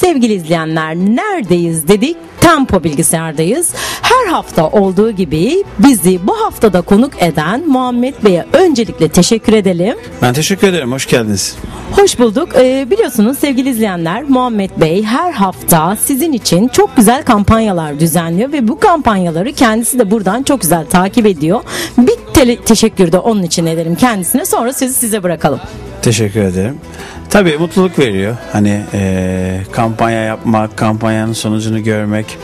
Sevgili izleyenler neredeyiz dedik? Tempo bilgisayardayız. Her hafta olduğu gibi bizi bu haftada konuk eden Muhammed Bey'e öncelikle teşekkür edelim. Ben teşekkür ederim. Hoş geldiniz. Hoş bulduk. Ee, biliyorsunuz sevgili izleyenler Muhammed Bey her hafta sizin için çok güzel kampanyalar düzenliyor ve bu kampanyaları kendisi de buradan çok güzel takip ediyor. Bir tele- teşekkür de onun için ederim kendisine. Sonra sözü size bırakalım. Teşekkür ederim. Tabii mutluluk veriyor. Hani e, kampanya yapmak, kampanyanın sonucunu görmek.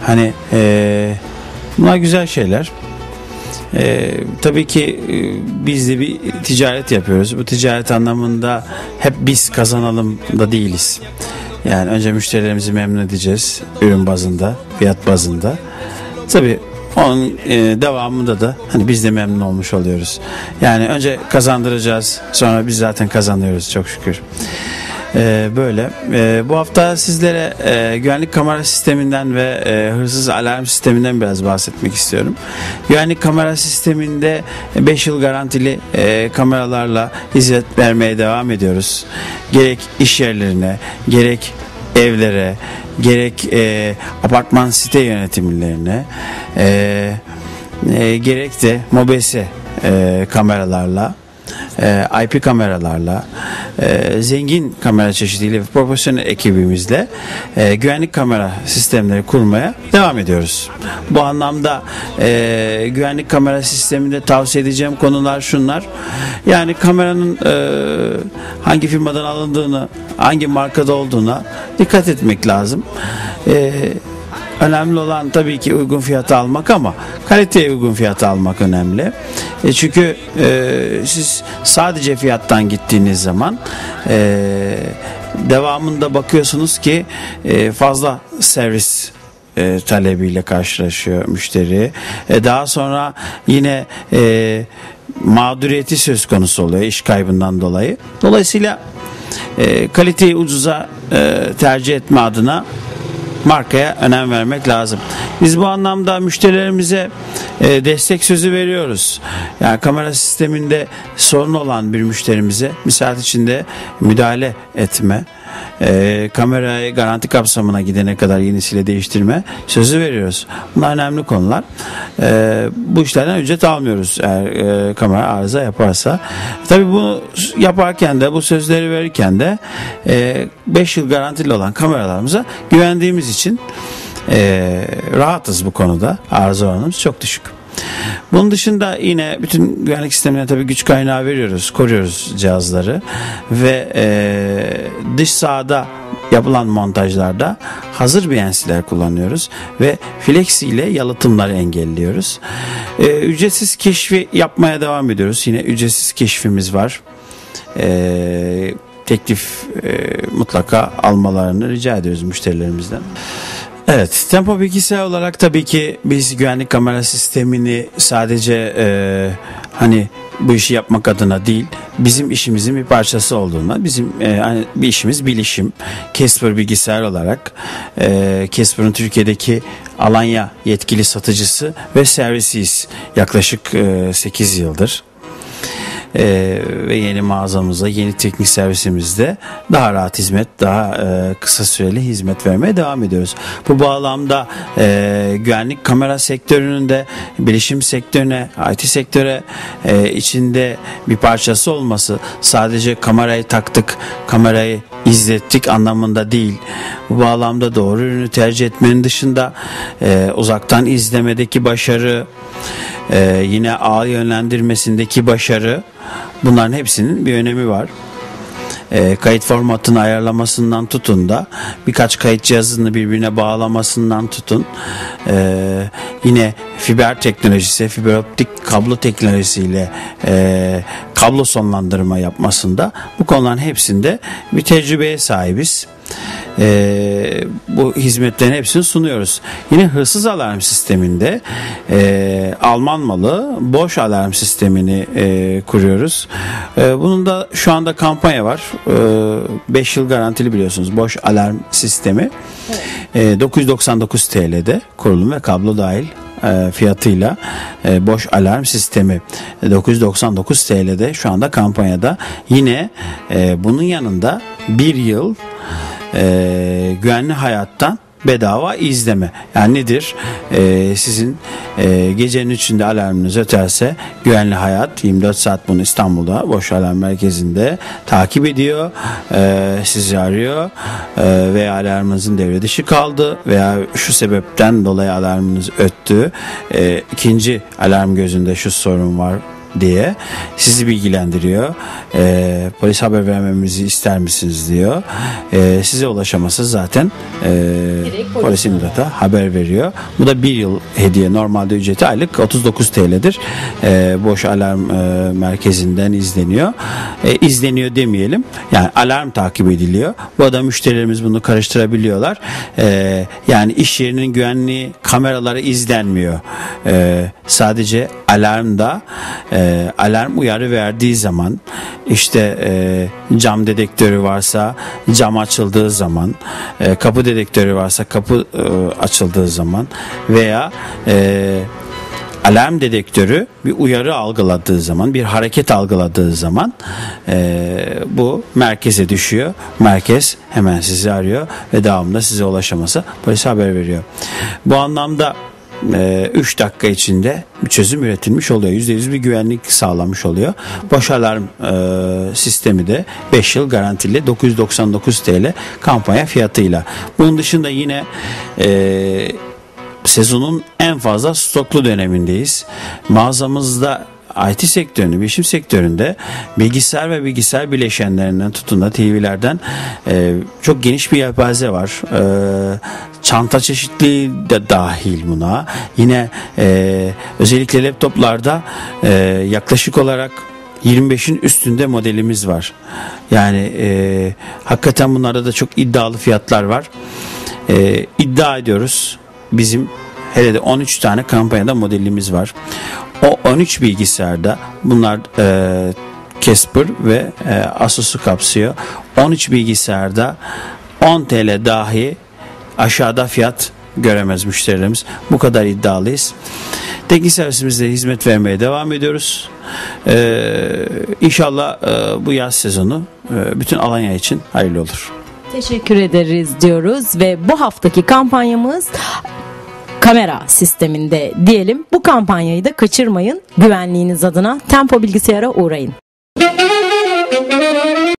Hani e, bunlar güzel şeyler. E, tabii ki e, biz de bir ticaret yapıyoruz. Bu ticaret anlamında hep biz kazanalım da değiliz. Yani önce müşterilerimizi memnun edeceğiz ürün bazında, fiyat bazında. Tabii onun e, devamında da hani biz de memnun olmuş oluyoruz. Yani önce kazandıracağız, sonra biz zaten kazanıyoruz çok şükür. E, böyle. E, bu hafta sizlere e, güvenlik kamera sisteminden ve e, hırsız alarm sisteminden biraz bahsetmek istiyorum. Güvenlik kamera sisteminde 5 yıl garantili e, kameralarla hizmet vermeye devam ediyoruz. Gerek iş yerlerine, gerek evlere, gerek e, apartman site yönetimlerine, e, e, gerek de mobese e, kameralarla e, IP kameralarla e, zengin kamera çeşidiyle ve profesyonel ekibimizle e, güvenlik kamera sistemleri kurmaya devam ediyoruz. Bu anlamda e, güvenlik kamera sisteminde tavsiye edeceğim konular şunlar. Yani kameranın e, hangi firmadan alındığını, hangi markada olduğuna dikkat etmek lazım. E, Önemli olan tabii ki uygun fiyata almak ama kaliteye uygun fiyata almak önemli. E çünkü e, siz sadece fiyattan gittiğiniz zaman e, devamında bakıyorsunuz ki e, fazla servis e, talebiyle karşılaşıyor müşteri. E, daha sonra yine e, mağduriyeti söz konusu oluyor iş kaybından dolayı. Dolayısıyla e, kaliteyi ucuza e, tercih etme adına markaya önem vermek lazım. Biz bu anlamda müşterilerimize e, destek sözü veriyoruz. Yani kamera sisteminde sorun olan bir müşterimize saat içinde müdahale etme, e, kamerayı garanti kapsamına gidene kadar yenisiyle değiştirme sözü veriyoruz. Bunlar önemli konular. E, bu işlerden ücret almıyoruz eğer e, kamera arıza yaparsa. Tabii bunu yaparken de bu sözleri verirken de 5 yıl garantili olan kameralarımıza güvendiğimiz için e, rahatız bu konuda. Arıza oranımız çok düşük. Bunun dışında yine bütün güvenlik sistemine tabii güç kaynağı veriyoruz, koruyoruz cihazları ve e, dış sahada yapılan montajlarda hazır BNC'ler kullanıyoruz ve flexi ile yalıtımları engelliyoruz. E, ücretsiz keşfi yapmaya devam ediyoruz. Yine ücretsiz keşfimiz var. E, teklif e, mutlaka almalarını rica ediyoruz müşterilerimizden. Evet, tempo bilgisayar olarak tabii ki biz güvenlik kamera sistemini sadece e, hani bu işi yapmak adına değil, bizim işimizin bir parçası olduğuna, bizim e, hani bir işimiz bilişim. Casper bilgisayar olarak e, Casper'ın Türkiye'deki Alanya yetkili satıcısı ve servisiyiz yaklaşık e, 8 yıldır e, ve yeni mağazamızda, yeni teknik servisimizde daha rahat hizmet, daha e, kısa süreli hizmet vermeye devam ediyoruz. Bu bağlamda e, güvenlik kamera sektörünün de bilişim sektörüne, IT sektöre e, içinde bir parçası olması sadece kamerayı taktık, kamerayı izlettik anlamında değil. Bu bağlamda doğru ürünü tercih etmenin dışında e, uzaktan izlemedeki başarı, e, yine ağ yönlendirmesindeki başarı bunların hepsinin bir önemi var. E, kayıt formatını ayarlamasından tutun da birkaç kayıt cihazını birbirine bağlamasından tutun e, yine fiber teknolojisi fiber optik kablo teknolojisiyle e, kablo sonlandırma yapmasında bu konuların hepsinde bir tecrübeye sahibiz e, bu hizmetlerin hepsini sunuyoruz. Yine hırsız alarm sisteminde e, Alman malı boş alarm sistemini e, kuruyoruz. E, bunun da şu anda kampanya var. 5 e, yıl garantili biliyorsunuz boş alarm sistemi. Evet. E, 999 TL'de kurulum ve kablo dahil e, fiyatıyla e, boş alarm sistemi 999 TL'de şu anda kampanyada yine e, bunun yanında bir yıl e, güvenli hayattan bedava izleme. Yani nedir? Ee, sizin e, gecenin içinde alarmınız öterse Güvenli Hayat 24 saat bunu İstanbul'da Boş Alarm Merkezi'nde takip ediyor. Ee, sizi arıyor. Ee, veya alarmınızın devre dışı kaldı veya şu sebepten dolayı alarmınız öttü. Ee, ikinci alarm gözünde şu sorun var diye sizi bilgilendiriyor. E, polis haber vermemizi ister misiniz diyor. E, size ulaşaması zaten e, polis imdata haber veriyor. Bu da bir yıl hediye. Normalde ücreti aylık 39 TL'dir. E, boş alarm e, merkezinden izleniyor. E, izleniyor demeyelim. Yani alarm takip ediliyor. Bu arada müşterilerimiz bunu karıştırabiliyorlar. E, yani iş yerinin güvenliği kameraları izlenmiyor. E, sadece alarmda e, alarm uyarı verdiği zaman işte e, cam dedektörü varsa cam açıldığı zaman e, kapı dedektörü varsa kapı e, açıldığı zaman veya e, alarm dedektörü bir uyarı algıladığı zaman bir hareket algıladığı zaman e, bu merkeze düşüyor. Merkez hemen sizi arıyor ve devamında size ulaşaması polise haber veriyor. Bu anlamda 3 dakika içinde bir çözüm üretilmiş oluyor. %100 bir güvenlik sağlamış oluyor. Boş alarm e, sistemi de 5 yıl garantili 999 TL kampanya fiyatıyla. Bunun dışında yine e, sezonun en fazla stoklu dönemindeyiz. Mağazamızda IT sektöründe, bilişim sektöründe bilgisayar ve bilgisayar bileşenlerinden tutun da TV'lerden e, çok geniş bir yelpaze var. E, çanta çeşitliği de dahil buna. Yine e, özellikle laptoplarda e, yaklaşık olarak 25'in üstünde modelimiz var. Yani e, hakikaten bunlarda da çok iddialı fiyatlar var. E, iddia ediyoruz. Bizim hele de 13 tane kampanyada modelimiz var. O 13 bilgisayarda bunlar e, Casper ve e, Asus'u kapsıyor. 13 bilgisayarda 10 TL dahi aşağıda fiyat göremez müşterilerimiz. Bu kadar iddialıyız. Teknik servisimizde hizmet vermeye devam ediyoruz. Ee, inşallah e, bu yaz sezonu e, bütün Alanya için hayırlı olur. Teşekkür ederiz diyoruz ve bu haftaki kampanyamız kamera sisteminde diyelim. Bu kampanyayı da kaçırmayın. Güvenliğiniz adına Tempo Bilgisayar'a uğrayın.